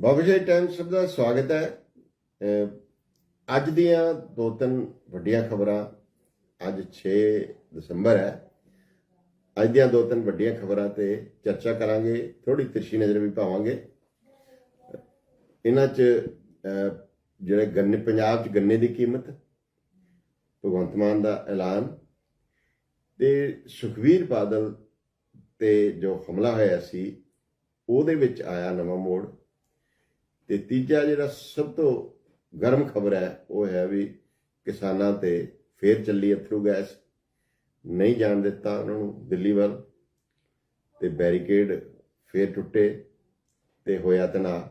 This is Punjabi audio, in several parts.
ਬਾਬੂਸ਼ਾਹੀ ਟਾਈਮਸ ਦਾ ਸਵਾਗਤ ਹੈ। ਅੱਜ ਦੀਆਂ ਦੋ ਤਿੰਨ ਵੱਡੀਆਂ ਖਬਰਾਂ, ਅੱਜ 6 ਦਸੰਬਰ ਹੈ। ਅੱਜ ਦੀਆਂ ਦੋ ਤਿੰਨ ਵੱਡੀਆਂ ਖਬਰਾਂ ਤੇ ਚਰਚਾ ਕਰਾਂਗੇ ਥੋੜੀ ਤਿਰਛੀ ਨਜ਼ਰ ਵੀ ਪਾਵਾਂਗੇ। ਇਹਨਾਂ 'ਚ ਜਿਹੜੇ ਗੰਨੇ, ਪੰਜਾਬ 'ਚ ਗੰਨੇ ਦੀ ਕੀਮਤ, ਭਗਵੰਤ ਮਾਨ ਦਾ ਐਲਾਨ ਤੇ ਸੁਖਵੀਰ ਬਾਦਲ ਤੇ ਜੋ ਹਮਲਾ ਹੋਇਆ ਸੀ, ਉਹਦੇ ਵਿੱਚ ਆਇਆ ਨਵਾਂ ਮੋੜ। ਤੇ ਤੀਜਾ ਜਿਹੜਾ ਸਭ ਤੋਂ ਗਰਮ ਖਬਰ ਹੈ, ਉਹ ਹੈ ਵੀ ਕਿਸਾਨਾਂ ਤੇ ਫੇਰ ਚੱਲੀ ਅਥਰੂ ਗੈਸ। ਨਹੀਂ ਜਾਣ ਦਿੱਤਾ ਉਹਨਾਂ ਨੂੰ ਦਿੱਲੀ ਵੱਲ ਤੇ ਬੈਰੀਕੇਡ ਫੇਰ ਟੁੱਟੇ ਤੇ ਹੋਇਆ ਤਣਾਅ।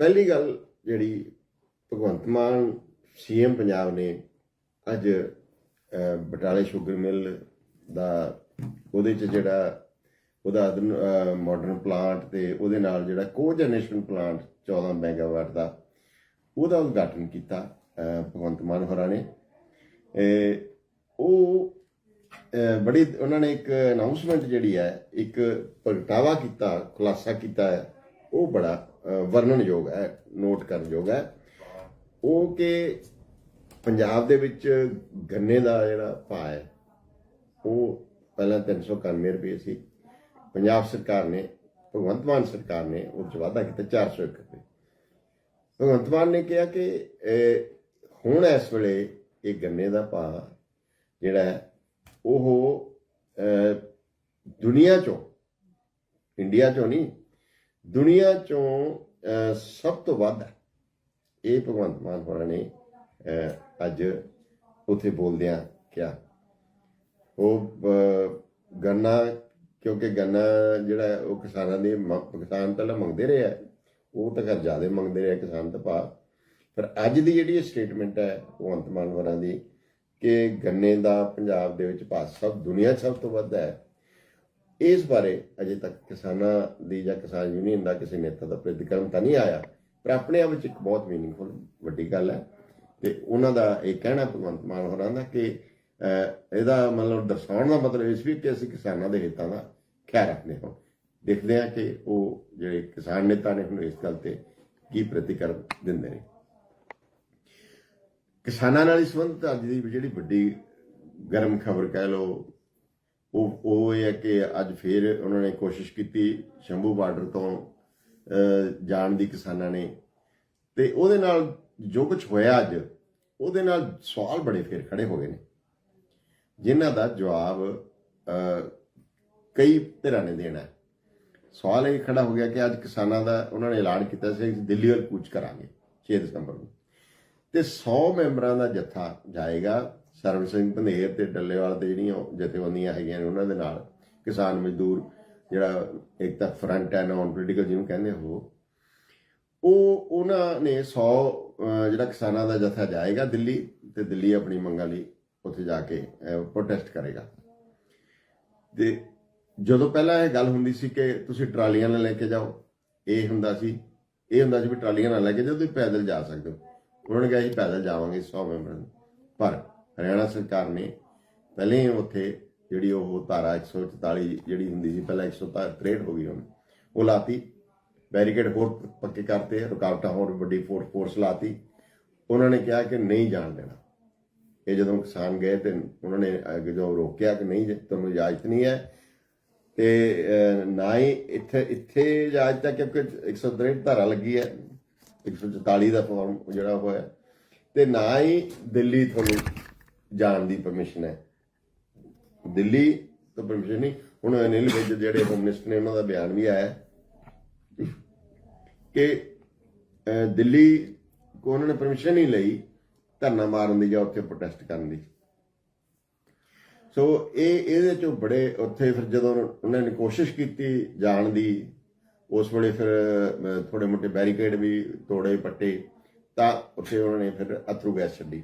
ਪਹਿਲੀ ਗੱਲ ਜਿਹੜੀ ਭਗਵੰਤ ਮਾਨ, ਸੀਐਮ ਪੰਜਾਬ ਨੇ ਅੱਜ ਬਟਾਲੇ ਸ਼ੂਗਰ ਮਿਲ ਦਾ ਉਹਦੇ ਚ ਜਿਹੜਾ ਉਹਦਾ ਮਾਡਰਨ ਪਲਾਂਟ ਤੇ ਉਹਦੇ ਨਾਲ ਜਿਹੜਾ ਕੋਜਨਰੇਸ਼ਨ ਪਲਾਂਟ 14 ਮੈਗਾਵਾਟ ਦਾ, ਉਹਦਾ ਉਦਘਾਟਨ ਕੀਤਾ ਭਗਵੰਤ ਮਾਨ ਹੋਰਾਂ ਨੇ। ਉਹ ਬੜੀ, ਉਹਨਾਂ ਨੇ ਇੱਕ ਅਨਾਉਂਸਮੈਂਟ ਜਿਹੜੀ ਹੈ, ਇੱਕ ਪ੍ਰਗਟਾਵਾ ਕੀਤਾ, ਖੁਲਾਸਾ ਕੀਤਾ ਹੈ। ਉਹ ਬੜਾ ਵਰਣਨਯੋਗ ਹੈ ਨੋਟ ਕਰਨਯੋਗ ਹੈ। ਉਹ ਕਿ ਪੰਜਾਬ ਦੇ ਵਿੱਚ ਗੰਨੇ ਦਾ ਜਿਹੜਾ ਭਾਅ ਹੈ, ਉਹ ਪਹਿਲਾਂ 391 ਰੁਪਏ ਸੀ। ਪੰਜਾਬ ਸਰਕਾਰ ਨੇ, ਭਗਵੰਤ ਮਾਨ ਸਰਕਾਰ ਨੇ ਉਹ 'ਚ ਵਾਧਾ ਕੀਤਾ 401 ਰੁਪਏ। ਭਗਵੰਤ ਮਾਨ ਨੇ ਕਿਹਾ ਕਿ ਹੁਣ ਇਸ ਵੇਲੇ ਇਹ ਗੰਨੇ ਦਾ ਭਾਅ ਜਿਹੜਾ ਉਹ ਦੁਨੀਆ ਚੋਂ, ਇੰਡੀਆ ਚੋਂ ਨਹੀਂ, ਦੁਨੀਆ ਚੋਂ ਸਭ ਤੋਂ ਵੱਧ ਇਹ ਭਗਵੰਤ ਮਾਨ ਹੋਰਾਂ ਨੇ ਅੱਜ ਉਥੇ ਬੋਲਦਿਆਂ ਕਿਹਾ। ਉਹ ਗੰਨਾ ਕਿਉਂਕਿ ਗੰਨਾ ਜਿਹੜਾ ਉਹ ਕਿਸਾਨਾਂ ਦੀ ਕਿਸਾਨ ਤਾਂ ਮੰਗਦੇ ਰਹੇ ਆ। ਉਹ ਤਾਂ ਕਰ ਜ਼ਿਆਦਾ ਮੰਗਦੇ ਰਹੇ ਕਿਸਾਨ ਤਾਂ ਪਾ ਪਰ ਅੱਜ ਦੀ ਜਿਹੜੀ ਸਟੇਟਮੈਂਟ ਹੈ, ਭਗਵੰਤ ਮਾਨ ਹੋਰਾਂ ਦੀ, ਕਿ ਗੰਨੇ ਦਾ ਪੰਜਾਬ ਦੇ ਵਿੱਚ ਭਾਅ ਸਭ, ਦੁਨੀਆ 'ਚ ਸਭ ਤੋਂ ਵੱਧ ਹੈ, ਇਸ ਬਾਰੇ ਅਜੇ ਤੱਕ ਕਿਸਾਨਾਂ ਦੀ ਜਾਂ ਕਿਸਾਨ ਯੂਨੀਅਨ ਦਾ ਕਿਸੇ ਨੇਤਾ ਦਾ ਪ੍ਰਤੀਕਰਮ ਤਾਂ ਨਹੀਂ ਆਇਆ। ਪਰ ਆਪਣੇ ਆਪ ਵਿੱਚ ਇੱਕ ਬਹੁਤ ਮੀਨਿੰਗਫੁਲ ਵੱਡੀ ਗੱਲ ਹੈ। ਤੇ ਉਹਨਾਂ ਦਾ ਇਹ ਕਹਿਣਾ ਭਗਵੰਤ ਮਾਨ ਹੋਰਾਂ ਦਾ ਕਿ ਇਹਦਾ ਮਤਲਬ ਦਰਸਾਉਣ ਦਾ ਮਤਲਬ ਇਸ ਵੀ ਕਿ ਅਸੀਂ ਕਿਸਾਨਾਂ ਦੇ ਹਿੱਤਾਂ ਦਾ ਖਿਆਲ ਰੱਖਦੇ ਹਾਂ। ਦੇਖਦੇ ਹਾਂ ਕਿ ਉਹ ਜਿਹੜੇ ਕਿਸਾਨ ਨੇਤਾ ਨੇ ਹੁਣ ਇਸ ਗੱਲ ਤੇ ਕੀ ਪ੍ਰਤੀਕਰਮ ਦਿੰਦੇ ਨੇ। ਕਿਸਾਨਾਂ ਨਾਲ ਇਸ ਸੰਬੰਧਿਤ ਅੱਜ ਦੀ ਜਿਹੜੀ ਵੱਡੀ ਗਰਮ ਖਬਰ ਕਹਿ ਲਓ, ਉਹ ਉਹ ਇਹ ਹੈ ਕਿ ਅੱਜ ਫੇਰ ਉਹਨਾਂ ਨੇ ਕੋਸ਼ਿਸ਼ ਕੀਤੀ ਸ਼ੰਭੂ ਬਾਰਡਰ ਤੋਂ ਜਾਣ ਦੀ ਕਿਸਾਨਾਂ ਨੇ। ਤੇ ਉਹਦੇ ਨਾਲ ਜੋ ਕੁਝ ਹੋਇਆ ਅੱਜ, ਉਹਦੇ ਨਾਲ ਸਵਾਲ ਬੜੇ ਫੇਰ ਖੜੇ ਹੋ ਗਏ ਨੇ। ਜਿਨ੍ਹਾਂ ਦਾ ਜਵਾਬ ਕਈ ਧਿਰਾਂ ਨੇ ਦੇਣਾ ਹੈ। ਸਵਾਲ ਇਹ ਖੜਾ ਹੋ ਗਿਆ ਕਿ ਅੱਜ ਕਿਸਾਨਾਂ ਦਾ ਉਹਨਾਂ ਨੇ ਐਲਾਨ ਕੀਤਾ ਸੀ, ਅਸੀਂ ਦਿੱਲੀ ਵੱਲ ਕੂਚ ਕਰਾਂਗੇ 6 ਦਸੰਬਰ ਨੂੰ। ਤੇ 100 ਮੈਂਬਰਾਂ ਦਾ ਜੱਥਾ ਜਾਏਗਾ ਸਰਵ ਸਿੰਘ ਪੰਧੇਰ ਤੇ ਡੱਲੇਵਾਲ ਤੇ ਜਿਹੜੀਆਂ ਜਥੇਬੰਦੀਆਂ ਹੈਗੀਆਂ ਨੇ ਉਹਨਾਂ ਦੇ ਨਾਲ। ਕਿਸਾਨ ਮਜ਼ਦੂਰ ਜਿਹੜਾ ਇੱਕ ਤਾਂ ਫਰੰਟ ਹੈ ਔਨ ਪੋਲੀਟੀਕਲ ਜਿਹਨੂੰ ਕਹਿੰਦੇ ਉਹ। ਉਹ, ਉਹਨਾਂ ਨੇ 100 ਜਿਹੜਾ ਕਿਸਾਨਾਂ ਦਾ ਜਥਾ ਜਾਏਗਾ ਦਿੱਲੀ ਤੇ ਦਿੱਲੀ ਆਪਣੀ ਮੰਗਾਂ ਲਈ ਉੱਥੇ ਜਾ ਕੇ ਪ੍ਰੋਟੈਸਟ ਕਰੇਗਾ। ਤੇ ਜਦੋਂ ਪਹਿਲਾਂ ਇਹ ਗੱਲ ਹੁੰਦੀ ਸੀ ਕਿ ਤੁਸੀਂ ਟਰਾਲੀਆਂ ਨਾਲ ਲੈ ਕੇ ਜਾਓ, ਇਹ ਹੁੰਦਾ ਸੀ, ਇਹ ਹੁੰਦਾ ਸੀ ਵੀ ਟਰਾਲੀਆਂ ਨਾਲ ਲੈ ਕੇ ਜਾਓ, ਤੁਸੀਂ ਪੈਦਲ ਜਾ ਸਕਦੇ ਹੋ। ਉਹਨਾਂ ਨੇ ਕਿਹਾ ਜੀ, ਪੈਦਲ ਜਾਵਾਂਗੇ 100 ਮੈਂਬਰਾਂ ਨੂੰ। ਪਰ ਹਰਿਆਣਾ ਸਰਕਾਰ ਨੇ ਪਹਿਲੇ ਹੀ ਉੱਥੇ ਜਿਹੜੀ ਉਹ ਧਾਰਾ 144 ਜਿਹੜੀ ਹੁੰਦੀ ਸੀ, ਪਹਿਲਾਂ 163 ਹੋ ਗਈ ਹੁਣ, ਉਹ ਲਾਤੀ। ਬੈਰੀਕੇਡ ਹੋਰ ਪੱਕੇ ਕਰਤੇ, ਰੁਕਾਵਟਾਂ ਹੋਰ ਵੱਡੀ ਫੋਰਸ ਲਾਤੀ। ਉਹਨਾਂ ਨੇ ਕਿਹਾ ਕਿ ਨਹੀਂ ਜਾਣ ਦੇਣਾ। ਇਹ ਜਦੋਂ ਕਿਸਾਨ ਗਏ ਤੇ ਉਹਨਾਂ ਨੇ ਜੋ ਰੋਕਿਆ ਕਿ ਨਹੀਂ, ਤੁਹਾਨੂੰ ਇਜਾਜ਼ਤ ਨਹੀਂ ਹੈ। ਤੇ ਨਾ ਹੀ ਇੱਥੇ ਇੱਥੇ ਇਜਾਜ਼ਤ ਹੈ ਕਿਉਂਕਿ 163 ਧਾਰਾ ਲੱਗੀ ਹੈ। 144 ਦਾ ਫਾਰਮ ਜਿਹੜਾ ਹੋਇਆ ਤੇ ਨਾ ਹੀ ਦਿੱਲੀ ਤੁਹਾਨੂੰ ਜਾਣ ਦੀ ਪਰਮਿਸ਼ਨ ਹੈ। ਦਿੱਲੀ ਤੋਂ ਪਰਮਿਸ਼ਨ ਨਹੀਂ, ਹੁਣ ਅਨਿਲ ਵਿਜ ਜਿਹੜੇ ਹੋਮ ਮਿਨਿਸਟਰ ਨੇ, ਉਹਨਾਂ ਦਾ ਬਿਆਨ ਵੀ ਆਇਆ। ਕਿ ਦਿੱਲੀ ਕੋ ਉਹਨਾਂ ਨੇ ਪਰਮਿਸ਼ਨ ਨਹੀਂ ਲਈ। ਧਰਨਾ ਮਾਰਨ ਦੀ ਜਾਂ ਉੱਥੇ ਪ੍ਰੋਟੈਸਟ ਕਰਨ ਦੀ। ਸੋ ਇਹ ਇਹਦੇ ਚੋਂ ਬੜੇ ਉੱਥੇ ਫਿਰ ਜਦੋਂ ਉਹਨਾਂ ਨੇ ਕੋਸ਼ਿਸ਼ ਕੀਤੀ ਜਾਣ ਦੀ ਉਸ ਵੇਲੇ ਫਿਰ ਅਹ, ਥੋੜੇ ਮੋਟੇ ਬੈਰੀਕੇਡ ਵੀ ਤੋੜੇ ਪੱਟੇ ਤਾਂ ਉੱਥੇ ਉਹਨਾਂ ਨੇ ਫਿਰ ਅਥਰੂ ਗੈਸ ਛੱਡੀ।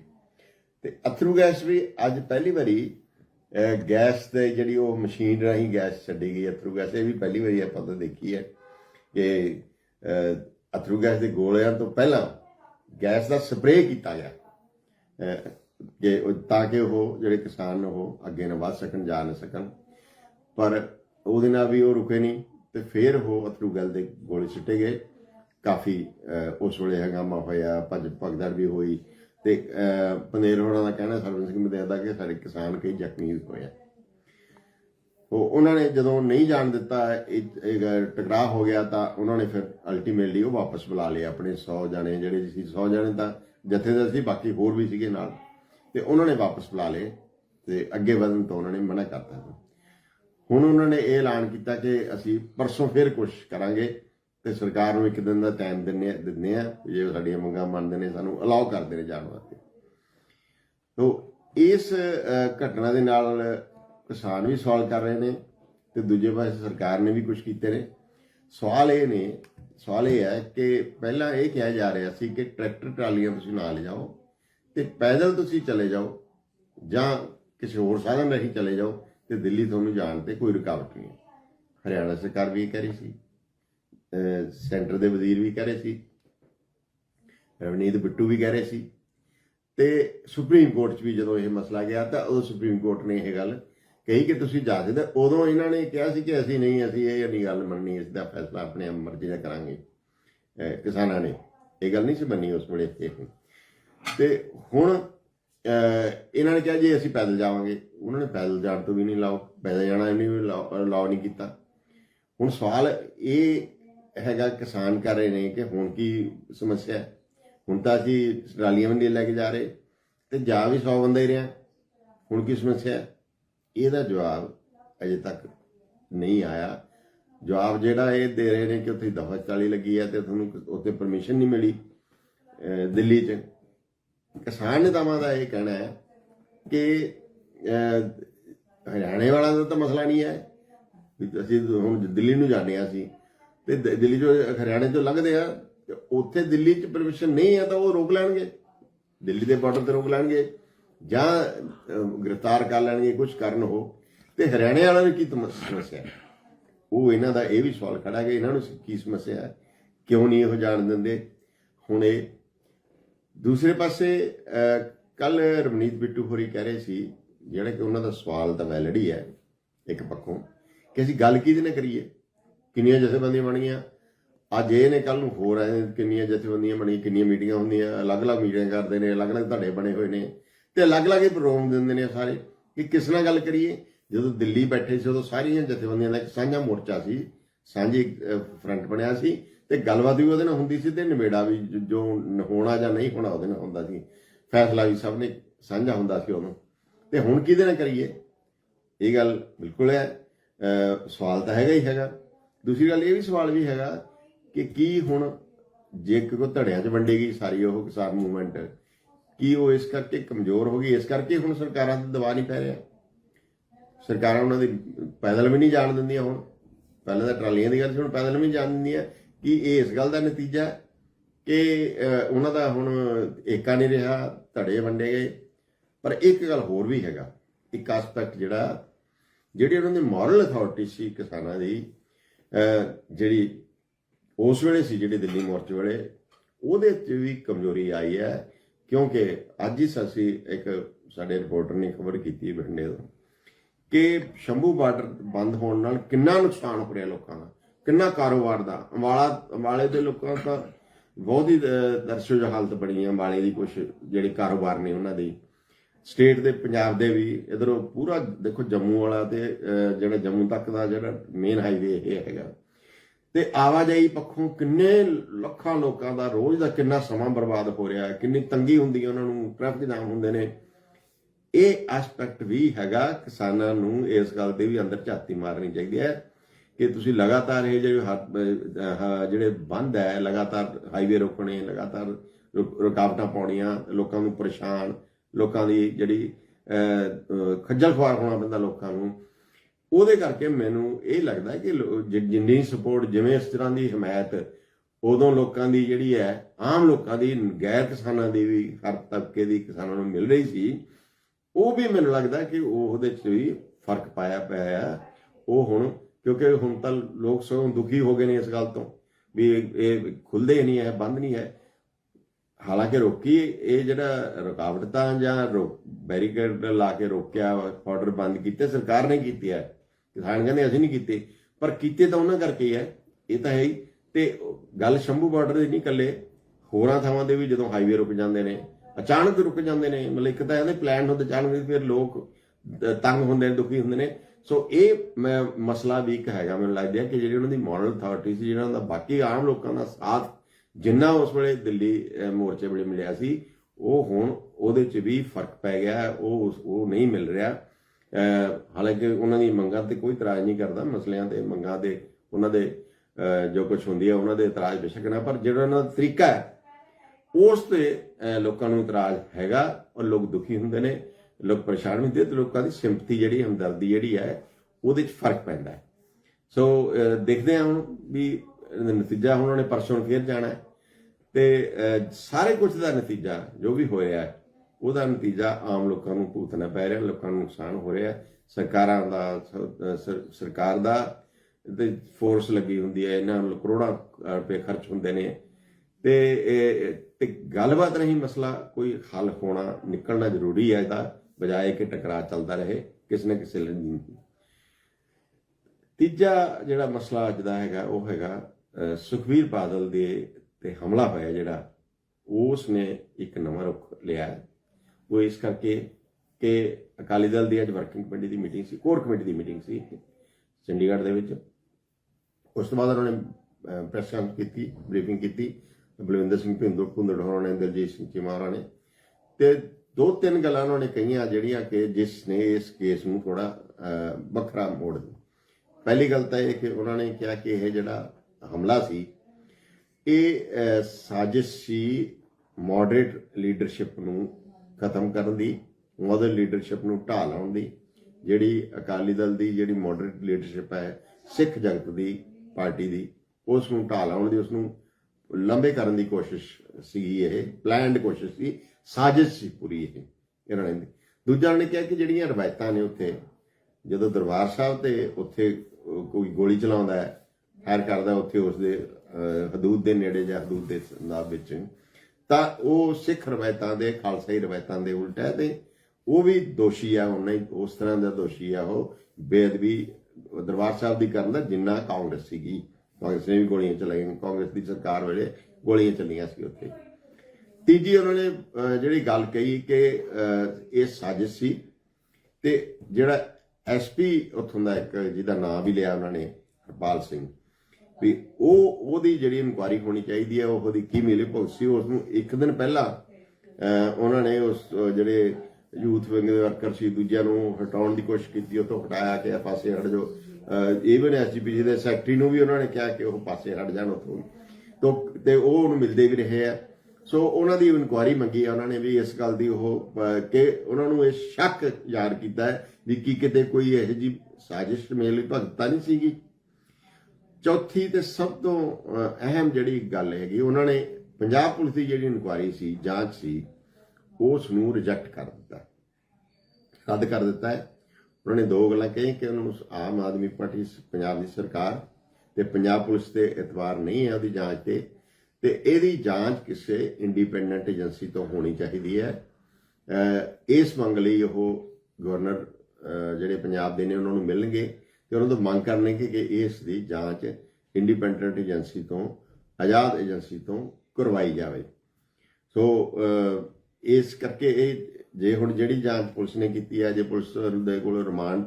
ਤੇ ਅਥਰੂ ਗੈਸ ਵੀ ਅੱਜ ਪਹਿਲੀ ਵਾਰੀ ਗੈਸ ਤੇ ਜਿਹੜੀ ਉਹ ਮਸ਼ੀਨ ਰਾਹੀਂ ਗੈਸ ਛੱਡੀ ਗਈ ਅਥਰੂ ਗੈਸ ਇਹ ਵੀ ਪਹਿਲੀ ਵਾਰੀ ਆਪਾਂ ਤਾਂ ਦੇਖੀ ਹੈ ਕਿ ਅਥਰੂ ਗੈਸ ਦੇ ਗੋਲਿਆਂ ਤੋਂ ਪਹਿਲਾਂ ਗੈਸ ਦਾ ਸਪਰੇਅ ਕੀਤਾ ਗਿਆ। ਕਿ ਤਾਂ ਕਿ ਉਹ ਜਿਹੜੇ ਕਿਸਾਨ ਨੇ ਉਹ ਅੱਗੇ ਨਾ ਵੱਧ ਸਕਣ ਜਾ ਨਾ ਸਕਣ। ਪਰ ਉਹਦੇ ਨਾਲ ਵੀ ਉਹ ਰੁਕੇ ਨਹੀਂ ਤੇ ਫਿਰ ਉਹ ਅਥਰੂ ਗੱਲ ਦੇ ਗੋਲੇ ਸੁੱਟੇ ਗਏ। ਕਾਫੀ ਉਸ ਵੇਲੇ ਹੰਗਾਮਾ ਹੋਇਆ ਭੱਜ ਭਗਦੜ ਵੀ ਹੋਈ ਤੇ ਅਹ, ਹੋਣਾ ਦਾ ਕਹਿਣਾ ਸਰਵਨ ਸਿੰਘ ਮਦਿਆ ਦਾ ਕਿ ਸਾਡੇ ਕਿਸਾਨ ਕਈ ਜ਼ਖਮੀ ਵੀ ਹੋਏ ਆ। ਉਹ ਉਹਨਾਂ ਨੇ ਜਦੋਂ ਨਹੀਂ ਜਾਣ ਦਿੱਤਾ ਇਹ ਟਕਰਾਅ ਹੋ ਗਿਆ ਤਾਂ ਉਹਨਾਂ ਨੇ ਫਿਰ ਅਲਟੀਮੇਟਲੀ ਉਹ ਵਾਪਸ ਬੁਲਾ ਲਿਆ ਆਪਣੇ 100 ਜਾਣੇ ਜਿਹੜੇ ਸੀ 100 ਜਾਣੇ ਤਾਂ ਜਥੇਦਾਰ ਸੀ, ਬਾਕੀ ਹੋਰ ਵੀ ਸੀਗੇ ਨਾਲ। ਤੇ ਉਹਨਾਂ ਨੇ ਵਾਪਸ ਬੁਲਾ ਲਏ ਤੇ ਅੱਗੇ ਵਧਣ ਤੋਂ ਉਹਨਾਂ ਨੇ ਮਨਾ ਕਰਤਾ। ਹੁਣ ਉਹਨਾਂ ਨੇ ਇਹ ਐਲਾਨ ਕੀਤਾ ਕਿ ਅਸੀਂ ਪਰਸੋਂ ਫਿਰ ਕੋਸ਼ਿਸ਼ ਕਰਾਂਗੇ ਤੇ ਸਰਕਾਰ ਨੂੰ ਇੱਕ ਦਿਨ ਦਾ ਟਾਈਮ ਦਿੰਨੇ ਦਿੰਦੇ ਆ, ਜੇ ਉਹ ਸਾਡੀਆਂ ਮੰਗਾਂ ਮੰਨਦੇ ਨੇ, ਸਾਨੂੰ ਅਲਾਉ ਕਰਦੇ ਨੇ ਜਾਣ ਵਾਸਤੇ। ਤੋ ਇਸ ਘਟਨਾ ਦੇ ਨਾਲ ਕਿਸਾਨ ਵੀ ਸਵਾਲ ਕਰ ਰਹੇ ਨੇ ਤੇ ਦੂਜੇ ਪਾਸੇ ਸਰਕਾਰ ਨੇ ਵੀ ਕੁਝ ਕੀਤੇ ਨੇ। ਸਵਾਲ ਇਹ ਨੇ ਸਵਾਲ ਇਹ ਹੈ ਕਿ ਪਹਿਲਾਂ ਇਹ ਕਿਹਾ ਜਾ ਰਿਹਾ ਸੀ ਕਿ ਟਰੈਕਟਰ ਟਰਾਲੀਆਂ ਤੁਸੀਂ ਨਾਲ ਜਾਓ ਤੇ ਪੈਦਲ ਤੁਸੀਂ ਚਲੇ ਜਾਓ ਜਾਂ ਕਿਸੇ ਹੋਰ ਸਾਧਨ ਰਾਹੀਂ ਚਲੇ ਜਾਓ ਤੇ ਦਿੱਲੀ ਤੁਹਾਨੂੰ ਜਾਣ ਤੇ ਕੋਈ ਰੁਕਾਵਟ ਨਹੀਂ ਹਰਿਆਣਾ ਸਰਕਾਰ ਵੀ ਇਹ ਕਹਿ ਰਹੀ ਸੀ ਸੈਂਟਰ ਦੇ ਵਜ਼ੀਰ ਵੀ ਕਹਿ ਰਹੇ ਸੀ, ਰਵਨੀਤ ਬਿੱਟੂ ਵੀ ਕਹਿ ਰਹੇ ਸੀ ਤੇ ਸੁਪਰੀਮ ਕੋਰਟ 'ਚ ਵੀ ਜਦੋਂ ਇਹ ਮਸਲਾ ਗਿਆ ਤਾਂ ਉਦੋਂ ਸੁਪਰੀਮ ਕੋਰਟ ਨੇ ਇਹ ਗੱਲ ਕਹੀ ਕਿ ਤੁਸੀਂ ਜਾ ਸਕਦੇ ਉਦੋਂ ਇਹਨਾਂ ਨੇ ਕਿਹਾ ਸੀ ਕਿ ਅਸੀਂ ਨਹੀਂ, ਅਸੀਂ ਇਹ ਨਹੀਂ ਗੱਲ ਮੰਨਣੀ ਇਸ ਦਾ ਫੈਸਲਾ ਆਪਣੇ ਮਰਜ਼ੀ ਨਾਲ ਕਰਾਂਗੇ। ਕਿਸਾਨਾਂ ਨੇ ਇਹ ਗੱਲ ਨਹੀਂ ਸੀ ਮੰਨੀ ਉਸ ਵੇਲੇ ਇਹ ਤੇ ਹੁਣ ਇਹਨਾਂ ਨੇ ਕਿਹਾ ਜੀ ਅਸੀਂ ਪੈਦਲ ਜਾਵਾਂਗੇ। ਉਹਨਾਂ ਨੇ ਪੈਦਲ ਜਾਣ ਤੋਂ ਵੀ ਨਹੀਂ ਲਾਓ, ਪੈਦਲ ਜਾਣਾ ਨਹੀਂ ਲਾਓ ਨਹੀਂ ਕੀਤਾ। ਹੁਣ ਸਵਾਲ ਇਹ ਹੈਗਾ ਕਿਸਾਨ ਕਰ ਰਹੇ ਨੇ ਕਿ ਹੁਣ ਕੀ ਸਮੱਸਿਆ ਹੈ? ਹੁਣ ਤਾਂ ਅਸੀਂ ਟਰਾਲੀਆਂ ਵੀ ਲੈ ਕੇ ਜਾ ਰਹੇ ਤੇ ਜਾ ਵੀ 100 ਬੰਦਾ ਹੀ ਰਿਹਾ। ਹੁਣ ਕੀ ਸਮੱਸਿਆ ਹੈ? ਇਹਦਾ ਜਵਾਬ ਅਜੇ ਤੱਕ ਨਹੀਂ ਆਇਆ। ਜਵਾਬ ਜਿਹੜਾ ਇਹ ਦੇ ਰਹੇ ਨੇ ਕਿ ਉੱਥੇ ਦਫਾ 40 ਲੱਗੀ ਹੈ ਤੇ ਤੁਹਾਨੂੰ ਉੱਥੇ ਪਰਮਿਸ਼ਨ ਨਹੀਂ ਮਿਲੀ ਦਿੱਲੀ 'ਚ। ਕਿਸਾਨ ਨੇਤਾਵਾਂ ਦਾ ਇਹ ਕਹਿਣਾ ਹੈ ਕਿ ਹਰਿਆਣੇ ਵਾਲਾ ਦਾ ਤਾਂ ਮਸਲਾ ਨਹੀਂ ਹੈ। ਵੀ ਅਸੀਂ ਹੁਣ ਦਿੱਲੀ ਨੂੰ ਜਾਂਦੇ ਹਾਂ ਅਸੀਂ। ਤੇ ਦਿੱਲੀ ਚੋਂ, ਹਰਿਆਣੇ ਚੋਂ ਲੰਘਦੇ ਆ ਉੱਥੇ ਦਿੱਲੀ 'ਚ ਪਰਮਿਸ਼ਨ ਨਹੀਂ ਹੈ ਤਾਂ ਉਹ ਰੋਕ ਲੈਣਗੇ। ਦਿੱਲੀ ਦੇ ਬਾਰਡਰ ਤੇ ਰੋਕ ਲੈਣਗੇ। ਜਾਂ ਗ੍ਰਿਫਤਾਰ ਕਰ ਲੈਣਗੇ ਕੁਝ ਕਰਨ ਉਹ। ਤੇ ਹਰਿਆਣੇ ਵਾਲਿਆਂ ਦੀ ਕੀ ਤਮ- ਸਮੱਸਿਆ ਹੈ? ਉਹ ਇਹਨਾਂ ਦਾ ਇਹ ਵੀ ਸਵਾਲ ਖੜਾ ਹੈ ਕਿ ਇਹਨਾਂ ਨੂੰ ਕੀ ਸਮੱਸਿਆ ਹੈ? ਕਿਉਂ ਨਹੀਂ ਇਹੋ ਜਾਣ ਦਿੰਦੇ? ਹੁਣ ਇਹ ਦੂਸਰੇ ਪਾਸੇ ਕੱਲ ਰਵਨੀਤ ਬਿੱਟੂ ਹੋਰੀ ਕਹਿ ਰਹੇ ਸੀ, ਜਿਹੜਾ ਕਿ ਉਹਨਾਂ ਦਾ ਸਵਾਲ ਤਾਂ ਵੈਲਿਡ ਹੀ ਹੈ, ਇੱਕ ਪੱਖੋਂ, ਕਿ ਅਸੀਂ ਗੱਲ ਕਿਹਦੇ ਨਾਲ ਕਰੀਏ? ਕਿੰਨੀਆਂ ਜਥੇਬੰਦੀਆਂ ਬਣੀਆਂ ਅੱਜ ਇਹ ਨੇ ਕੱਲ ਨੂੰ ਹੋਰ ਆਏ ਕਿੰਨੀਆਂ ਜਥੇਬੰਦੀਆਂ ਬਣੀਆਂ ਕਿੰਨੀਆਂ ਮੀਟਿੰਗਾਂ ਹੁੰਦੀਆਂ, ਅਲੱਗ-ਅਲੱਗ ਮੀਟਿੰਗਾਂ ਕਰਦੇ ਨੇ, ਅਲੱਗ-ਅਲੱਗ ਧੜੇ ਬਣੇ ਹੋਏ ਨੇ। ਤੇ ਅਲੱਗ-ਅਲੱਗ ਹੀ ਪ੍ਰੋਗਰਾਮ ਦਿੰਦੇ ਨੇ ਸਾਰੇ ਕਿ ਕਿਸ ਨਾਲ ਗੱਲ ਕਰੀਏ? ਜਦੋਂ ਦਿੱਲੀ ਬੈਠੇ ਸੀ, ਉਦੋਂ ਸਾਰੀਆਂ ਜਥੇਬੰਦੀਆਂ ਦਾ ਇੱਕ ਸਾਂਝਾ ਮੋਰਚਾ ਸੀ, ਸਾਂਝੀ ਫਰੰਟ ਬਣਿਆ ਸੀ ਤੇ ਗੱਲਬਾਤ ਵੀ ਉਹਦੇ ਨਾਲ ਹੁੰਦੀ ਸੀ ਤੇ ਨਿਬੇੜਾ ਵੀ ਜੋ- ਹੋਣਾ ਜਾਂ ਨਹੀਂ ਹੋਣਾ ਉਹਦੇ ਨਾਲ ਹੁੰਦਾ ਸੀ। ਫੈਸਲਾ ਵੀ ਸਭ ਨੇ ਸਾਂਝਾ ਹੁੰਦਾ ਸੀ ਉਦੋਂ ਤੇ ਹੁਣ ਕਿਹਦੇ ਨਾਲ ਕਰੀਏ? ਇਹ ਗੱਲ ਬਿਲਕੁਲ ਹੈ। ਸਵਾਲ ਤਾਂ ਹੈਗਾ ਹੀ ਹੈਗਾ। ਦੂਸਰੀ ਗੱਲ ਇਹ ਵੀ ਸਵਾਲ ਵੀ ਹੈਗਾ ਕਿ ਕੀ ਹੁਣ ਜੇ ਕੋਈ ਧੜਿਆਂ 'ਚ ਵੰਡੇਗੀ ਸਾਰੀ ਉਹ ਕਿਸਾਨ ਮੂਵਮੈਂਟ ਕੀ ਉਹ ਇਸ ਕਰਕੇ ਕਮਜ਼ੋਰ ਹੋ ਗਈ? ਇਸ ਕਰਕੇ ਹੁਣ ਸਰਕਾਰਾਂ ਤੇ ਦਬਾਅ ਨਹੀਂ ਪੈ ਰਿਹਾ? ਸਰਕਾਰਾਂ ਉਹਨਾਂ ਦੀ ਪੈਦਲ ਵੀ ਨਹੀਂ ਜਾਣ ਦਿੰਦੀਆਂ ਹੁਣ। ਪਹਿਲਾਂ ਤਾਂ ਟਰਾਲੀਆਂ ਦੀ ਗੱਲ ਸੀ, ਹੁਣ ਪੈਦਲ ਵੀ ਨਹੀਂ ਜਾਣ ਦਿੰਦੀਆਂ। ਕਿ ਇਹ ਇਸ ਗੱਲ ਦਾ ਨਤੀਜਾ ਕਿ ਉਹਨਾਂ ਦਾ ਹੁਣ ਏਕਾ ਨਹੀਂ ਰਿਹਾ, ਧੜੇ ਵੰਡੇ ਗਏ? ਪਰ ਇੱਕ ਗੱਲ ਹੋਰ ਵੀ ਹੈਗਾ, ਇੱਕ ਐਸਪੈਕਟ ਜਿਹੜਾ, ਜਿਹੜੀ ਉਹਨਾਂ ਦੀ ਮੋਰਲ ਅਥਾਰਟੀ ਸੀ ਕਿਸਾਨਾਂ ਦੀ ਜਿਹੜੀ ਉਸ ਵੇਲੇ ਸੀ, ਜਿਹੜੀ ਦਿੱਲੀ ਮੋਰਚੇ ਵੇਲੇ, ਉਹਦੇ 'ਚ ਵੀ ਕਮਜ਼ੋਰੀ ਆਈ ਹੈ ਕਿਉਂਕਿ ਅੱਜ ਹੀ ਅਸੀਂ ਇੱਕ ਸਾਡੇ ਰਿਪੋਰਟਰ ਨੇ ਖਬਰ ਕੀਤੀ ਬਠਿੰਡੇ ਤੋਂ ਕਿ ਸ਼ੰਭੂ ਬਾਰਡਰ ਬੰਦ ਹੋਣ ਨਾਲ ਕਿੰਨਾ ਨੁਕਸਾਨ ਹੋ ਰਿਹਾ ਲੋਕਾਂ ਦਾ ਕਿੰਨਾ ਕਾਰੋਬਾਰ ਦਾ ਅੰਬਾਲਾ ਅੰਬਾਲੇ ਦੇ ਲੋਕਾਂ ਦਾ ਬਹੁਤ ਹੀ ਅਹ, ਦਰਸ਼ੋ ਹਾਲਤ ਬਣੀ ਹੈ ਅੰਬਾਲੇ ਦੀ ਕੁਝ ਜਿਹੜੇ ਕਾਰੋਬਾਰ ਨੇ ਉਹਨਾਂ ਦੀ। ਸਟੇਟ ਦੇ ਪੰਜਾਬ ਦੇ ਵੀ ਇਧਰੋਂ ਪੂਰਾ ਦੇਖੋ ਜੰਮੂ ਵਾਲਾ ਤੇ ਜਿਹੜਾ ਜੰਮੂ ਤੱਕ ਦਾ ਜਿਹੜਾ ਮੇਨ ਹਾਈਵੇ ਇਹ ਹੈਗਾ। ਤੇ ਆਵਾਜਾਈ ਪੱਖੋਂ ਕਿੰਨੇ ਲੱਖਾਂ ਲੋਕਾਂ ਦਾ ਰੋਜ਼ ਦਾ ਕਿੰਨਾ ਸਮਾਂ ਬਰਬਾਦ ਹੋ ਰਿਹਾ ਹੈ ਕਿੰਨੀ ਤੰਗੀ ਹੁੰਦੀ ਹੈ ਉਹਨਾਂ ਨੂੰ ਟ੍ਰੈਫਿਕ ਜਾਮ ਹੁੰਦੇ ਨੇ। ਇਹ ਐਸਪੈਕਟ ਵੀ ਹੈਗਾ ਕਿਸਾਨਾਂ ਨੂੰ ਇਸ ਗੱਲ ਦੇ ਵੀ ਅੰਦਰ ਝਾਤੀ ਮਾਰਨੀ ਚਾਹੀਦੀ ਹੈ ਕਿ ਤੁਸੀਂ ਲਗਾਤਾਰ ਇਹ ਜਿਹੜੇ ਜਿਹੜੇ ਬੰਦ ਹੈ ਲਗਾਤਾਰ ਹਾਈਵੇ ਰੋਕਣੇ ਲਗਾਤਾਰ ਰੁਕਾਵਟਾਂ ਪਾਉਣੀਆਂ ਲੋਕਾਂ ਨੂੰ ਪਰੇਸ਼ਾਨ ਲੋਕਾਂ ਦੀ ਜਿਹੜੀ ਅਹ, ਖੱਜਲ ਖੁਆਰ ਹੋਣਾ ਪੈਂਦਾ ਲੋਕਾਂ ਨੂੰ। ਉਹਦੇ ਕਰਕੇ ਮੈਨੂੰ ਇਹ ਲੱਗਦਾ ਕਿ ਲੋ- ਜਿੰਨੀ ਸਪੋਰਟ ਜਿਵੇਂ ਇਸ ਤਰ੍ਹਾਂ ਦੀ ਹਮਾਇਤ ਉਦੋਂ ਲੋਕਾਂ ਦੀ ਜਿਹੜੀ ਹੈ, ਆਮ ਲੋਕਾਂ ਦੀ ਗੈਰ ਕਿਸਾਨਾਂ ਦੀ ਵੀ, ਹਰ ਤਬਕੇ ਦੀ ਕਿਸਾਨਾਂ ਨੂੰ ਮਿਲ ਰਹੀ ਸੀ, ਉਹ ਵੀ ਮੈਨੂੰ ਲੱਗਦਾ ਕਿ ਉਹ ਉਹਦੇ ਚ ਵੀ ਫ਼ਰਕ ਪਾਇਆ ਪਿਆ ਆ। ਉਹ ਹੁਣ, ਕਿਉਂਕਿ ਹੁਣ ਤਾਂ ਲੋਕ ਸਗੋਂ ਦੁਖੀ ਹੋ ਗਏ ਨੇ ਇਸ ਗੱਲ ਤੋਂ, ਵੀ ਇਹ- ਇਹ ਖੁੱਲਦੇ ਨਹੀਂ ਹੈ, ਬੰਦ ਨਹੀਂ ਹੈ। ਹਾਲਾਂਕਿ ਰੋਕੀ, ਇਹ ਜਿਹੜਾ ਰੁਕਾਵਟ ਤਾਂ ਜਾਂ ਬੈਰੀਕੇਡ ਲਾ ਕੇ ਰੋਕਿਆ, ਬਾਰਡਰ ਬੰਦ ਕੀਤੇ, ਸਰਕਾਰ ਨੇ ਕੀਤੀ ਹੈ ਕਿਸਾਨ ਕਹਿੰਦੇ ਅਸੀਂ ਨਹੀਂ ਕੀਤੇ, ਪਰ ਕੀਤੇ ਤਾਂ ਉਹਨਾਂ ਕਰਕੇ ਹੈ, ਇਹ ਤਾਂ ਹੈ ਹੀ। ਤੇ ਗੱਲ ਸ਼ੰਭੂ ਬਾਰਡਰ ਦੀ ਨਹੀਂ ਕੱਲੇ ਹੋਰਾਂ ਥਾਵਾਂ ਤੇ ਵੀ ਜਦੋਂ ਹਾਈਵੇ ਰੁਕ ਜਾਂਦੇ ਨੇ, ਅਚਾਨਕ ਰੁਕ ਜਾਂਦੇ ਨੇ, ਮਤਲਬ ਇੱਕ ਤਾਂ ਇਹਦੇ ਪਲਾਨ ਹੁੰਦੇ, ਅਚਾਨਕ ਫਿਰ ਲੋਕ ਤੰਗ ਹੁੰਦੇ ਨੇ, ਦੁਖੀ ਹੁੰਦੇ ਨੇ। ਸੋ ਇਹ ਮੈਂ ਮਸਲਾ ਵੀ ਇੱਕ ਹੈਗਾ, ਮੈਨੂੰ ਲੱਗਦਾ ਕਿ ਜਿਹੜੀ ਉਹਨਾਂ ਦੀ ਮੋਰਲ ਅਥਾਰਟੀ ਸੀ, ਜਿਹੜਾ ਉਹਨਾਂ ਦਾ ਬਾਕੀ ਆਮ ਲੋਕਾਂ ਦਾ ਸਾਥ ਜਿੰਨਾ ਉਸ ਵੇਲੇ ਦਿੱਲੀ ਮੋਰਚੇ ਵੇਲੇ ਮਿਲਿਆ ਸੀ, ਉਹ ਹੁਣ ਉਹਦੇ 'ਚ ਵੀ ਫ਼ਰਕ ਪੈ ਗਿਆ ਉਹ ਉਸ- ਉਹ ਨਹੀਂ ਮਿਲ ਰਿਹਾ। ਹਾਲਾਂਕਿ ਉਹਨਾਂ ਦੀ ਮੰਗਾਂ ਤੇ ਕੋਈ ਇਤਰਾਜ਼ ਨਹੀਂ ਕਰਦਾ, ਮਸਲਿਆਂ ਤੇ ਮੰਗਾਂ ਦੇ, ਉਹਨਾਂ ਦੇ ਜੋ ਕੁਝ ਹੁੰਦੀ ਹੈ ਉਹਨਾਂ ਦੇ ਇਤਰਾਜ਼ ਬੇਸ਼ੱਕ ਨਾ, ਪਰ ਜਿਹੜਾ ਉਹਨਾਂ ਦਾ ਤਰੀਕਾ ਹੈ, ਉਸ ਤੇ ਲੋਕਾਂ ਨੂੰ ਇਤਰਾਜ਼ ਹੈਗਾ ਔਰ ਲੋਕ ਦੁਖੀ ਹੁੰਦੇ ਨੇ, ਲੋਕ ਪਰੇਸ਼ਾਨ ਹੁੰਦੇ ਤੇ ਲੋਕਾਂ ਦੀ ਸਿੰਪਥੀ ਜਿਹੜੀ, ਹਮਦਰਦੀ ਜਿਹੜੀ ਹੈ, ਉਹਦੇ 'ਚ ਫ਼ਰਕ ਪੈਂਦਾ ਹੈ। ਸੋ ਦੇਖਦੇ ਹਾਂ ਹੁਣ ਵੀ ਨਤੀਜਾ ਹੁਣ ਉਹਨੇ ਪਰਸੋਂ ਨੂੰ ਫੇਰ ਜਾਣਾ ਹੈ ਤੇ ਸਾਰੇ ਕੁਝ ਦਾ ਨਤੀਜਾ ਜੋ ਵੀ ਹੋਇਆ ਹੈ ਉਹਦਾ ਨਤੀਜਾ ਆਮ ਲੋਕਾਂ ਨੂੰ ਭੁਗਤਣਾ ਪੈ ਰਿਹਾ ਲੋਕਾਂ ਨੂੰ ਨੁਕਸਾਨ ਹੋ ਰਿਹਾ। ਸਰਕਾਰਾਂ ਦਾ ਸਰਕਾਰ ਦਾ ਤੇ ਫੋਰਸ ਲੱਗੀ ਹੁੰਦੀ ਹੈ ਇਹਨਾਂ ਨੂੰ ਕਰੋੜਾਂ ਰੁਪਏ ਖਰਚ ਹੁੰਦੇ ਨੇ। ਤੇ ਤੇ ਗੱਲਬਾਤ ਨਹੀਂ ਮਸਲਾ ਕੋਈ ਹੱਲ ਹੋਣਾ ਨਿਕਲਣਾ ਜ਼ਰੂਰੀ ਹੈ ਇਹਦਾ ਬਜਾਏ ਕਿ ਟਕਰਾਅ ਚੱਲਦਾ ਰਹੇ ਕਿਸੇ ਨਾ ਕਿਸੇ ਲਈ। ਤੀਜਾ ਜਿਹੜਾ ਮਸਲਾ ਅੱਜ ਦਾ ਹੈਗਾ ਉਹ ਹੈਗਾ ਅਹ, ਸੁਖਬੀਰ ਬਾਦਲ ਦੇ ਤੇ ਹਮਲਾ ਹੋਇਆ ਜਿਹੜਾ ਉਸ ਨੇ ਇੱਕ ਨਵਾਂ ਰੁਖ ਲਿਆ। ਉਹ ਇਸ ਕਰਕੇ ਕਿ ਅਕਾਲੀ ਦਲ ਦੀ ਅੱਜ ਵਰਕਿੰਗ ਕਮੇਟੀ ਦੀ ਮੀਟਿੰਗ ਸੀ ਕੋਰ ਕਮੇਟੀ ਦੀ ਮੀਟਿੰਗ ਸੀ ਚੰਡੀਗੜ੍ਹ ਦੇ ਵਿੱਚ। ਉਸ ਤੋਂ ਬਾਅਦ ਉਹਨਾਂ ਨੇ ਪ੍ਰੈਸ ਕਾਨਫਰੰਸ ਕੀਤੀ ਬਰੀਫਿੰਗ ਕੀਤੀ। ਬਲਵਿੰਦਰ ਸਿੰਘ ਭਿੰਦਰ ਭੁੰਦੜ ਹੋਰਾਂ ਨੇ, ਦਲਜੀਤ ਸਿੰਘ ਚੀਮਾਰਾ ਨੇ। ਤੇ ਦੋ ਤਿੰਨ ਗੱਲਾਂ ਉਹਨਾਂ ਨੇ ਕਹੀਆਂ, ਜਿਹੜੀਆਂ ਕਿ ਜਿਸ ਨੇ ਇਸ ਕੇਸ ਨੂੰ ਥੋੜਾ ਵੱਖਰਾ ਮੋੜ ਦਿੱਤਾ। ਪਹਿਲੀ ਗੱਲ ਤਾਂ ਇਹ ਕਿ ਉਹਨਾਂ ਨੇ ਕਿਹਾ ਕਿ ਇਹ ਜਿਹੜਾ ਹਮਲਾ ਸੀ, ਇਹ ਸਾਜ਼ਿਸ਼ ਸੀ ਮੋਡਰੇਟ ਲੀਡਰਸ਼ਿਪ ਨੂੰ ਖਤਮ ਕਰਨ ਦੀ ਮੋਡਰਨ ਲੀਡਰਸ਼ਿਪ ਨੂੰ ਢਾਹ ਲਾਉਣ ਦੀ, ਜਿਹੜੀ ਅਕਾਲੀ ਦਲ ਦੀ ਜਿਹੜੀ ਮੋਡਰੇਟ ਲੀਡਰਸ਼ਿਪ ਹੈ, ਸਿੱਖ ਜਗਤ ਦੀ ਪਾਰਟੀ ਦੀ, ਉਸ ਨੂੰ ਢਾਹ ਲਾਉਣ ਦੀ ਉਸ ਨੂੰ ਲੰਬੇ ਕਰਨ ਦੀ ਕੋਸ਼ਿਸ਼ ਸੀ ਇਹ ਪਲਾਨਡ ਕੋਸ਼ਿਸ਼ ਸੀ, ਸਾਜ਼ਿਸ਼ ਸੀ ਪੂਰੀ ਇਹ, ਇਹਨਾਂ ਨੇ। ਦੂਜਾ ਉਹਨੇ ਕਿਹਾ ਕਿ ਜਿਹੜੀਆਂ ਰਵਾਇਤਾਂ ਨੇ ਉੱਥੇ, ਜਦੋਂ ਦਰਬਾਰ ਸਾਹਿਬ ਤੇ ਉੱਥੇ ਕੋਈ ਗੋਲੀ ਚਲਾਉਂਦਾ ਹੈ ਫਾਇਰ ਕਰਦਾ ਉੱਥੇ ਉਸ ਦੇ ਹਦੂਦ ਦੇ ਨੇੜੇ ਜਾਂ ਹਦੂਦ ਦੇ ਸੰਦਾਬ ਵਿੱਚ ਤਾਂ ਉਹ ਸਿੱਖ ਰਵਾਇਤਾਂ ਦੇ ਖਾਲਸਾਈ ਰਵਾਇਤਾਂ ਦੇ ਉਲਟ ਹੈ ਤੇ ਉਹ ਵੀ ਦੋਸ਼ੀ ਆ, ਉਹਨਾਂ ਉਸ ਤਰ੍ਹਾਂ ਦਾ ਦੋਸ਼ੀ ਆ ਉਹ। ਬੇਅਦਬੀ ਦਰਬਾਰ ਸਾਹਿਬ ਦੀ ਕਰਨ ਦਾ ਜਿੰਨਾ ਕਾਂਗਰਸ ਸੀਗੀ। ਕਾਂਗਰਸ ਨੇ ਵੀ ਗੋਲੀਆਂ ਚਲਾਈਆਂ, ਕਾਂਗਰਸ ਦੀ ਸਰਕਾਰ ਵੇਲੇ ਗੋਲੀਆਂ ਚੱਲੀਆਂ ਸੀ ਉੱਥੇ। ਤੀਜੀ ਉਹਨਾਂ ਨੇ ਜਿਹੜੀ ਗੱਲ ਕਹੀ ਕਿ ਇਹ ਸਾਜ਼ਿਸ਼ ਸੀ ਤੇ ਜਿਹੜਾ ਐਸਪੀ ਉੱਥੋਂ ਦਾ ਇੱਕ ਜਿਹਦਾ ਨਾਮ ਵੀ ਲਿਆ ਉਹਨਾਂ ਨੇ, ਹਰਪਾਲ ਸਿੰਘ। ਵੀ ਉਹ, ਉਹਦੀ ਜਿਹੜੀ ਇਨਕੁਆਰੀ ਹੋਣੀ ਚਾਹੀਦੀ ਹੈ, ਉਹਦੀ ਕੀ ਮਿਲੇ ਭੁਗਤ ਸੀ ਉਸ ਨੂੰ ਇੱਕ ਦਿਨ ਪਹਿਲਾਂ ਉਹਨਾਂ ਨੇ ਉਸ ਜਿਹੜੇ ਯੂਥ ਵਿੰਗ ਦੇ ਵਰਕਰ ਸੀ, ਦੂਜਿਆਂ ਨੂੰ ਹਟਾਉਣ ਦੀ ਕੋਸ਼ਿਸ਼ ਕੀਤੀ ਉਹ ਤੋਂ ਹਟਾਇਆ ਕਿ ਪਾਸੇ ਹਟ ਜਾਓ। ਈਵਨ ਐਸਜੀਪੀ ਦੇ ਸੈਕਟਰੀ ਨੂੰ ਵੀ ਉਹਨਾਂ ਨੇ ਕਿਹਾ ਕਿ ਉਹ ਪਾਸੇ ਹਟ ਜਾਣ ਉੱਥੋਂ ਤੋਂ, ਤੇ ਉਹ ਉਹਨੂੰ ਮਿਲਦੇ ਵੀ ਰਹੇ ਆ। ਸੋ, ਉਹਨਾਂ ਦੀ ਇਨਕੁਆਰੀ ਮੰਗੀ ਉਹਨਾਂ ਨੇ ਵੀ ਇਸ ਗੱਲ ਦੀ ਉਹ ਕਿ ਉਹਨਾਂ ਨੂੰ ਇਹ ਸ਼ੱਕ ਜ਼ਾਹਰ ਕੀਤਾ ਹੈ ਵੀ ਕੀ ਕਿਤੇ ਕੋਈ ਇਹੋ ਜੀ ਸਾਜ਼ਿਸ਼ ਮੇਲ ਭਗਤਾ ਨਹੀਂ ਸੀਗੀ। ਚੌਥੀ ਤੇ ਸਭ ਤੋਂ ਅਹਿਮ ਜਿਹੜੀ ਗੱਲ ਹੈਗੀ, ਉਹਨਾਂ ਨੇ ਪੰਜਾਬ ਪੁਲਿਸ ਦੀ ਜਿਹੜੀ ਇਨਕੁਆਰੀ ਸੀ, ਜਾਂਚ ਸੀ ਉਸ ਨੂੰ ਰਿਜੈਕਟ ਕਰ ਦਿੱਤਾ। ਰੱਦ ਕਰ ਦਿੱਤਾ ਹੈ। ਉਹਨਾਂ ਨੇ ਦੋ ਗੱਲਾਂ ਕਹੀ ਕਿ ਉਹਨਾਂ ਨੂੰ ਆਮ ਆਦਮੀ ਪਾਰਟੀ, ਪੰਜਾਬ ਦੀ ਸਰਕਾਰ ਤੇ ਪੰਜਾਬ ਪੁਲਿਸ ਤੇ ਇਤਬਾਰ ਨਹੀਂ ਹੈ ਉਹਦੀ ਜਾਂਚ ਤੇ। ਤੇ ਇਹਦੀ ਜਾਂਚ ਕਿਸੇ ਇੰਡੀਪੈਂਡੈਂਟ ਏਜੰਸੀ ਤੋਂ ਹੋਣੀ ਚਾਹੀਦੀ ਹੈ। ਇਸ ਮੰਗ ਲਈ ਉਹ ਗਵਰਨਰ ਜਿਹੜੇ ਪੰਜਾਬ ਦੇ ਨੇ, ਉਹਨਾਂ ਨੂੰ ਮਿਲਣਗੇ। ਤੇ ਉਹਨਾਂ ਤੋਂ ਮੰਗ ਕਰਨਗੇ ਕਿ ਇਸ ਦੀ ਜਾਂਚ ਇੰਡੀਪੈਂਡੈਂਟ ਏਜੰਸੀ ਤੋਂ, ਆਜ਼ਾਦ ਏਜੰਸੀ ਤੋਂ ਕਰਵਾਈ ਜਾਵੇ। ਸੋ ਇਸ ਕਰਕੇ ਇਹ ਜੇ ਹੁਣ ਜਿਹੜੀ ਜਾਂਚ ਪੁਲਿਸ ਨੇ ਕੀਤੀ ਹੈ, ਜੇ ਪੁਲਿਸ ਦੇ ਕੋਲ ਰਿਮਾਂਡ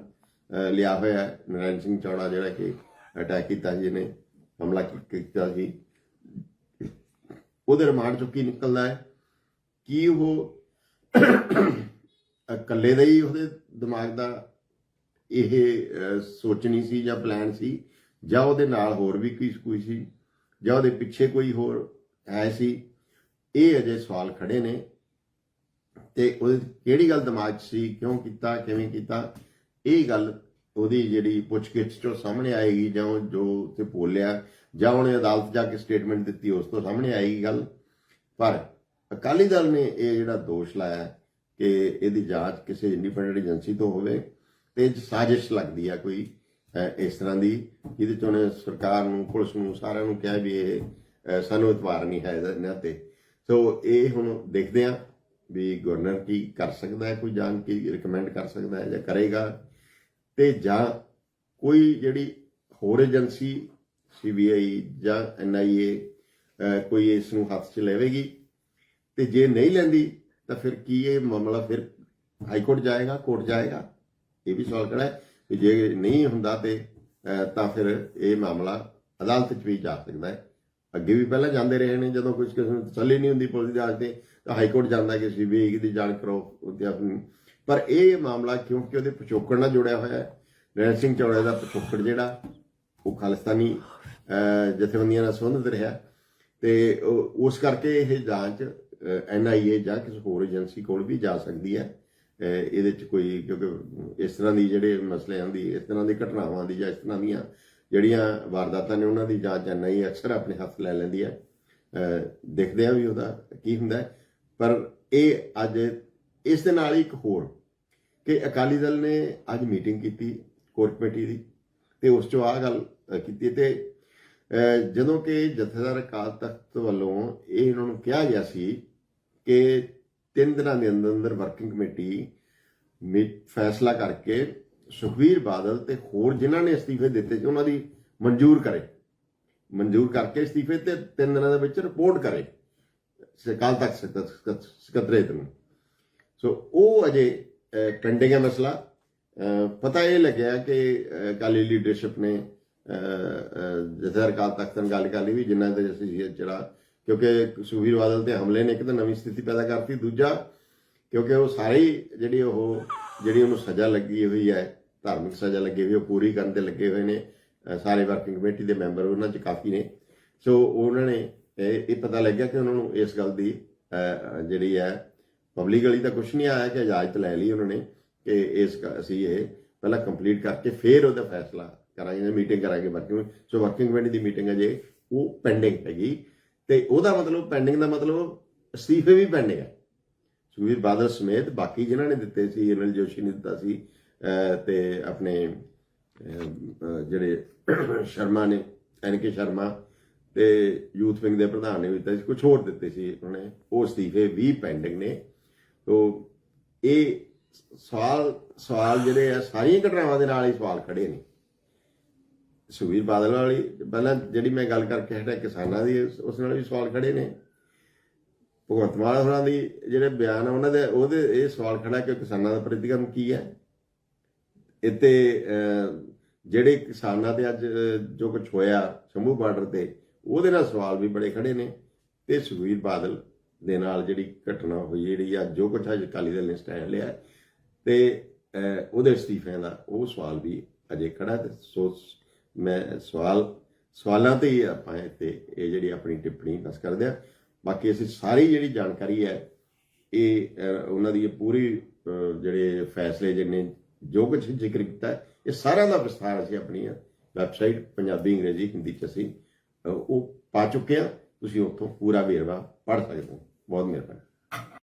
ਲਿਆ ਹੋਇਆ ਹੈ ਨਰਾਇਣ ਸਿੰਘ ਚੌੜਾ ਜਿਹੜਾ ਕਿ ਅਟੈਕ ਕੀਤਾ ਸੀ ਜਿਹਨੇ ਹਮਲਾ ਕੀਤਾ ਸੀ, ਉਹਦੇ ਰਿਮਾਂਡ ਚੋਂ ਕੀ ਨਿਕਲਦਾ ਹੈ? ਕੀ ਉਹ ਇਕੱਲੇ ਦਾ ਹੀ ਉਹਦੇ ਦਿਮਾਗ ਦਾ ਇਹ ਸੋਚਣੀ ਸੀ ਜਾਂ ਪਲਾਨ ਸੀ, ਜਾਂ ਉਹਦੇ ਨਾਲ ਹੋਰ ਵੀ ਕੋਈ ਕੋਈ ਸੀ, ਜਾਂ ਉਹਦੇ ਪਿੱਛੇ ਕੋਈ ਹੋਰ ਹੈ ਸੀ, ਇਹ ਅਜੇ ਸਵਾਲ ਖੜੇ ਨੇ। ਤੇ ਉਹਦੀ ਕਿਹੜੀ ਗੱਲ ਦਿਮਾਗ 'ਚ ਸੀ, ਕਿਉਂ ਕੀਤਾ, ਕਿਵੇਂ ਕੀਤਾ, ਇਹ ਗੱਲ ਉਹਦੀ ਜਿਹੜੀ ਪੁੱਛਗਿੱਛ ਚੋਂ ਸਾਹਮਣੇ ਆਏਗੀ, ਜਾਂ ਉਹ ਜੋ ਉੱਥੇ ਬੋਲਿਆ, ਜਾਂ ਉਹਨੇ ਅਦਾਲਤ ਜਾ ਕੇ ਸਟੇਟਮੈਂਟ ਦਿੱਤੀ, ਉਸ ਤੋਂ ਸਾਹਮਣੇ ਆਏਗੀ ਗੱਲ। ਪਰ ਅਕਾਲੀ ਦਲ ਨੇ ਇਹ ਜਿਹੜਾ ਦੋਸ਼ ਲਾਇਆ ਕਿ ਇਹਦੀ ਜਾਂਚ ਕਿਸੇ ਇੰਡੀਪੈਂਡੈਂਟ ਏਜੰਸੀ ਤੋਂ ਹੋਵੇ ਤੇ ਸਾਜ਼ਿਸ਼ ਲੱਗਦੀ ਆ ਕੋਈ ਇਸ ਤਰ੍ਹਾਂ ਦੀ, ਜਿਹਦੇ ਚ ਉਹਨੇ ਸਰਕਾਰ ਨੂੰ, ਪੁਲਿਸ ਨੂੰ, ਸਾਰਿਆਂ ਨੂੰ ਕਿਹਾ ਵੀ ਇਹ ਸਾਨੂੰ ਇਤਵਾਰ ਨਹੀਂ ਹੈ ਇਹਨਾਂ ਤੇ। ਸੋ ਇਹ ਹੁਣ ਦੇਖਦੇ ਆ ਵੀ ਗਵਰਨਰ ਕੀ ਕਰ ਸਕਦਾ ਹੈ, ਕੋਈ ਜਾਣ ਕੀ ਰეკਮੈਂਡ ਕਰ ਸਕਦਾ ਹੈ ਜਾਂ ਕਰੇਗਾ। ਤੇ ਜਾਂ ਕੋਈ ਜਿਹੜੀ ਹੋਰ ਏਜੰਸੀ ਸੀਬੀਆਈ ਜਾਂ ਐਨਆਈਏ ਕੋਈ ਇਸ ਨੂੰ ਹੱਥ 'ਚ ਲੈਵੇਗੀ, ਤੇ ਜੇ ਨਹੀਂ ਲੈਂਦੀ, ਤਾਂ ਫਿਰ ਕੀ ਇਹ ਮਾਮਲਾ ਫਿਰ ਹਾਈ ਕੋਰਟ ਜਾਏਗਾ ਕੋਰਟ ਜਾਏਗਾ? ਇਹ ਵੀ ਸਵਾਲ ਖੜਾ ਹੈ ਕਿ ਜੇ ਨਹੀਂ ਹੁੰਦਾ ਤੇ ਤਾਂ ਫਿਰ ਇਹ ਮਾਮਲਾ ਅਦਾਲਤ 'ਚ ਵੀ ਜਾ ਸਕਦਾ ਹੈ। ਅੱਗੇ ਵੀ ਪਹਿਲਾਂ ਜਾਂਦੇ ਰਹੇ ਨੇ, ਜਦੋਂ ਕੁਝ ਕਿਸੇ ਨੂੰ ਤਸੱਲੀ ਨਹੀਂ ਹੁੰਦੀ ਪੁਲਿਸ ਦੀ ਜਾਂਚ ਤੇ, ਤਾਂ ਹਾਈ ਕੋਰਟ ਜਾਂਦਾ ਕਿ ਸੀਬੀਆਈ ਦੀ ਜਾਂਚ ਕਰੋ, ਉਹਦੇ ਆਪਣੀ ਪਰ ਇਹ ਮਾਮਲਾ ਕਿਉਂਕਿ ਉਹਦੇ ਪਿਛੋਕੜ ਨਾਲ ਜੁੜਿਆ ਹੋਇਆ ਹੈ। ਨੈਣ ਸਿੰਘ ਚੌੜੇ ਦਾ ਪਿਛੋਕੜ ਜਿਹੜਾ, ਉਹ ਖਾਲਿਸਤਾਨੀ ਜਥੇਬੰਦੀਆਂ ਨਾਲ ਸੰਬੰਧਿਤ ਰਿਹਾ। ਤੇ ਉਸ ਕਰਕੇ ਇਹ ਜਾਂਚ ਐਨਆਈਏ ਜਾਂ ਕਿਸੇ ਹੋਰ ਏਜੰਸੀ ਕੋਲ ਵੀ ਜਾ ਸਕਦੀ ਹੈ। ਇਹਦੇ ਚ ਕੋਈ ਕਿਉਂਕਿ ਇਸ ਤਰ੍ਹਾਂ ਦੀ ਜਿਹੜੇ ਮਸਲਿਆਂ ਦੀ ਇਸ ਤਰ੍ਹਾਂ ਦੀ ਘਟਨਾਵਾਂ ਦੀ ਜਾਂ ਇਸ ਤਰ੍ਹਾਂ ਦੀਆਂ ਜਿਹੜੀਆਂ ਵਾਰਦਾਤਾਂ ਨੇ ਉਹਨਾਂ ਦੀ ਜਾਂਚ ਨਹੀਂ ਅਕਸਰ ਆਪਣੇ ਹੱਥ ਲੈ ਲੈਂਦੀ ਹੈ। ਅਹ, ਦੇਖਦੇ ਆ ਵੀ ਉਹਦਾ ਕੀ ਹੁੰਦਾ ਪਰ ਇਹ ਅੱਜ ਇਸ ਦੇ ਨਾਲ ਹੀ ਇੱਕ ਹੋਰ ਕਿ ਅਕਾਲੀ ਦਲ ਨੇ ਅੱਜ ਮੀਟਿੰਗ ਕੀਤੀ ਕੋਰ ਕਮੇਟੀ ਦੀ ਤੇ ਉਸ ਚੋਂ ਆ ਗੱਲ ਕੀਤੀ ਤੇ ਜਦੋਂ ਕਿ ਜਥੇਦਾਰ ਅਕਾਲ ਤਖਤ ਵੱਲੋਂ ਇਹ ਇਹਨਾਂ ਨੂੰ ਕਿਹਾ ਗਿਆ ਸੀ ਕਿ ਤਿੰਨ ਦਿਨਾਂ ਦੇ ਅੰਦਰ ਅੰਦਰ ਵਰਕਿੰਗ ਕਮੇਟੀ ਫੈਸਲਾ ਕਰਕੇ ਸੁਖਵੀਰ ਬਾਦਲ ਤੇ ਹੋਰ ਜਿਨ੍ਹਾਂ ਨੇ ਅਸਤੀਫੇ ਦਿੱਤੇ ਸੀ, ਉਹਨਾਂ ਦੀ ਮਨਜ਼ੂਰ ਕਰੇ। ਮਨਜ਼ੂਰ ਕਰਕੇ ਅਸਤੀਫੇ ਤੇ ਤਿੰਨ ਦਿਨਾਂ ਦੇ ਵਿੱਚ ਰਿਪੋਰਟ ਕਰੇ। ਅਕਾਲ ਤਖਤ ਸਕੱਤਰੇਤ ਨੂੰ। ਸੋ ਉਹ ਅਜੇ ਪੈਂਡਿੰਗ ਹੈ ਮਸਲਾ। ਅਹ ਪਤਾ ਇਹ ਲੱਗਿਆ ਕਿ ਅਹ ਅਕਾਲੀ ਲੀਡਰਸ਼ਿਪ ਨੇ ਜਥੇਦਾਰ ਅਕਾਲ ਤਖਤ ਨਾਲ ਗੱਲ ਕਰ ਲਈ ਵੀ ਜਿੰਨਾ ਦੇ ਅਸੀਂ ਜਿਹੜਾ ਕਿਉਂਕਿ ਸੁਖਬੀਰ ਬਾਦਲ ਤੇ ਹਮਲੇ ਨੇ ਇੱਕ ਤਾਂ ਨਵੀਂ ਸਥਿਤੀ ਪੈਦਾ ਕਰਤੀ, ਦੂਜਾ ਕਿਉਂਕਿ ਉਹ ਸਾਰੀ ਜਿਹੜੀ ਉਹ, ਜਿਹੜੀ ਉਹਨੂੰ ਸਜ਼ਾ ਲੱਗੀ ਹੋਈ ਹੈ, ਧਾਰਮਿਕ ਸਜ਼ਾ ਲੱਗੀ ਹੋਈ ਉਹ ਪੂਰੀ ਕਰਨ ਤੇ ਲੱਗੇ ਹੋਏ ਨੇ ਸਾਰੇ ਵਰਕਿੰਗ ਕਮੇਟੀ ਦੇ ਮੈਂਬਰ ਉਹਨਾਂ 'ਚ ਕਾਫੀ ਨੇ। ਸੋ ਉਹਨਾਂ ਨੇ ਇਹ ਪਤਾ ਲੱਗਿਆ ਕਿ ਉਹਨਾਂ ਨੂੰ ਇਸ ਗੱਲ ਦੀ ਜਿਹੜੀ ਹੈ ਪਬਲਿਕਲੀ ਤਾਂ ਕੁਝ ਨਹੀਂ ਆਇਆ ਕਿ ਇਜਾਜ਼ਤ ਲੈ ਲਈ ਉਹਨਾਂ ਨੇ ਕਿ ਇਸ ਅਸੀਂ ਇਹ ਪਹਿਲਾਂ ਕੰਪਲੀਟ ਕਰਕੇ ਫਿਰ ਉਹਦਾ ਫੈਸਲਾ ਕਰਾਂਗੇ ਮੀਟਿੰਗ ਕਰਾਂਗੇ ਵਰਕਿੰਗ ਸੋ ਵਰਕਿੰਗ ਕਮੇਟੀ ਦੀ ਮੀਟਿੰਗ ਹੈ ਜੇ ਉਹ ਪੈਂਡਿੰਗ ਹੈਗੀ। ਤੇ ਉਹਦਾ ਮਤਲਬ ਪੈਂਡਿੰਗ ਦਾ ਮਤਲਬ ਅਸਤੀਫੇ ਵੀ ਪੈਂਡਿੰਗ ਹੈ ਸੁਖਬੀਰ ਬਾਦਲ ਸਮੇਤ ਬਾਕੀ ਜਿਨ੍ਹਾਂ ਨੇ ਦਿੱਤੇ ਸੀ ਅਨਿਲ ਜੋਸ਼ੀ ਨੇ ਦਿੱਤਾ ਸੀ ਅਹ, ਤੇ ਆਪਣੇ ਜਿਹੜੇ ਸ਼ਰਮਾ ਨੇ ਐਨਕੇ ਸ਼ਰਮਾ ਤੇ ਯੂਥ ਵਿੰਗ ਦੇ ਪ੍ਰਧਾਨ ਨੇ ਵੀ ਦਿੱਤਾ ਸੀ ਕੁਝ ਹੋਰ ਦਿੱਤੇ ਸੀ ਉਹਨਾਂ ਨੇ ਉਹ ਅਸਤੀਫੇ ਵੀ ਪੈਂਡਿੰਗ ਨੇ। ਤੋ ਇਹ ਸਵਾਲ ਸਵਾਲ ਜਿਹੜੇ ਆ ਸਾਰੀਆਂ ਘਟਨਾਵਾਂ ਦੇ ਨਾਲ ਹੀ ਸਵਾਲ ਖੜੇ ਨੇ। ਸੁਖਬੀਰ ਬਾਦਲ ਵਾਲੀ, ਪਹਿਲਾਂ ਜਿਹੜੀ ਮੈਂ ਗੱਲ ਕਰਕੇ ਹਟਿਆ, ਕਿਸਾਨਾਂ ਦੀ, ਉਸ- ਨਾਲ ਵੀ ਸਵਾਲ ਖੜੇ ਨੇ। ਭਗਵੰਤ ਮਾਨ ਹੋਰਾਂ ਦੀ ਜਿਹੜੇ ਬਿਆਨ ਆ, ਉਹਨਾਂ ਦੇ, ਉਹਦੇ ਇਹ ਸਵਾਲ ਖੜਾ ਕਿ ਕਿਸਾਨਾਂ ਦਾ ਪ੍ਰਤੀਕਰਮ ਕੀ ਹੈ? ਇੱਥੇ ਜਿਹੜੇ ਕਿਸਾਨਾਂ ਤੇ ਅੱਜ ਜੋ ਕੁਝ ਹੋਇਆ ਸ਼ੰਭੂ ਬਾਰਡਰ ਤੇ, ਉਹਦੇ ਨਾਲ ਸਵਾਲ ਵੀ ਬੜੇ ਖੜੇ ਨੇ। ਤੇ ਸੁਖਬੀਰ ਬਾਦਲ ਦੇ ਨਾਲ ਜਿਹੜੀ ਘਟਨਾ ਹੋਈ, ਜਿਹੜੀ ਆ ਜੋ ਕੁਝ ਅੱਜ ਅਕਾਲੀ ਦਲ ਨੇ ਸਟੈਂਡ ਲਿਆ, ਤੇ ਉਹਦੇ ਅਸਤੀਫਿਆਂ ਦਾ ਉਹ ਸਵਾਲ ਵੀ ਅਜੇ ਖੜਾ ਤੇ ਸੋਚ ਮੈਂ ਸਵਾਲ, ਸਵਾਲਾਂ ਤੇ ਹੀ ਆਪਾਂ ਇੱਥੇ ਇਹ ਜਿਹੜੀ ਆਪਣੀ ਟਿੱਪਣੀ ਬਸ ਕਰਦੇ ਆ ਬਾਕੀ ਅਸੀਂ ਸਾਰੀ ਜਿਹੜੀ ਜਾਣਕਾਰੀ ਹੈ, ਇਹ ਉਹਨਾਂ ਦੀ ਪੂਰੀ ਜਿਹੜੇ ਫੈਸਲੇ ਜਿਹਨੇ ਜੋ ਕੁਝ ਜ਼ਿਕਰ ਕੀਤਾ ਇਹ ਸਾਰਿਆਂ ਦਾ ਵਿਸਥਾਰ ਅਸੀਂ ਆਪਣੀ ਵੈਬਸਾਈਟ ਪੰਜਾਬੀ ਅੰਗਰੇਜ਼ੀ, ਹਿੰਦੀ ਚ ਅਸੀਂ ਉਹ ਪਾ ਚੁੱਕੇ ਆ ਤੁਸੀਂ ਉੱਥੋਂ ਪੂਰਾ ਵੇਰਵਾ ਪੜ੍ਹ ਸਕਦੇ ਹੋ। ਬਹੁਤ ਮਿਹਰਬਾਨੀ।